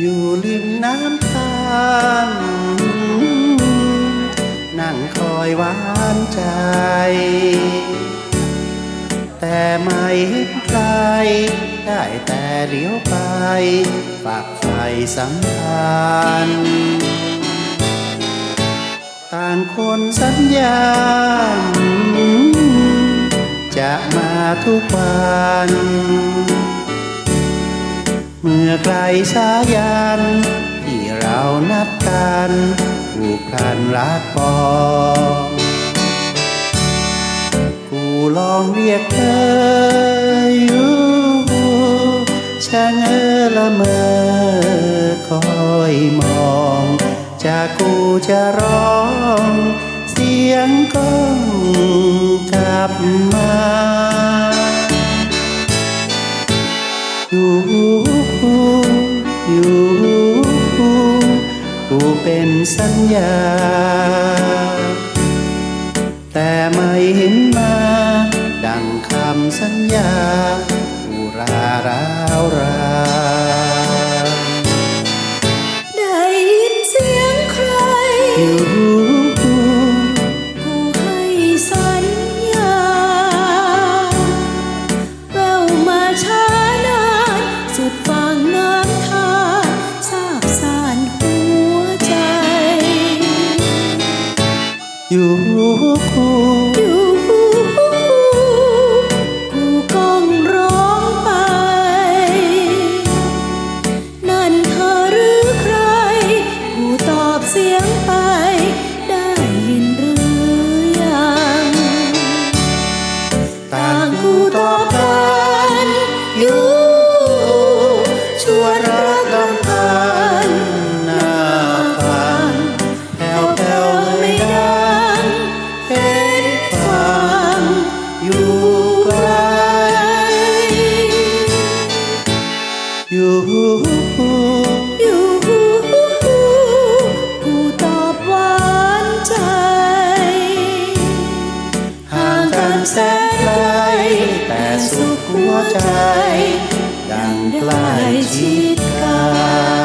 อยู่ริมน้ำตาลนั่งคอยหวานใจ แต่ไม่เห็นใครได้แต่เลี้ยวไปฝากไฟสัมพันธ์ต่างคนสัญญา จะมาทุกวัน เมื่อไกลสายัน ที่เรานัดกันผูกพันรักปองกูลองเรียกเธออยู่ช่างเออละเมอคอยมองจากกูจะร้อง เสียงก้องกลับมา อยู่กูเป็นสัญญา แต่ไม่เห็นมา ดังคำสัญญาอุราร้าวราได้ยินเสียงใครอยู่กูให้สัญญาแววมาช้า เสียงไปได้ยินหรือยังต่าต่างงกูกูตตออบบกักันนอยู่ชวนรัก แสนไกลแต่สุขหัวใจ ดังใกล้ชิดกัน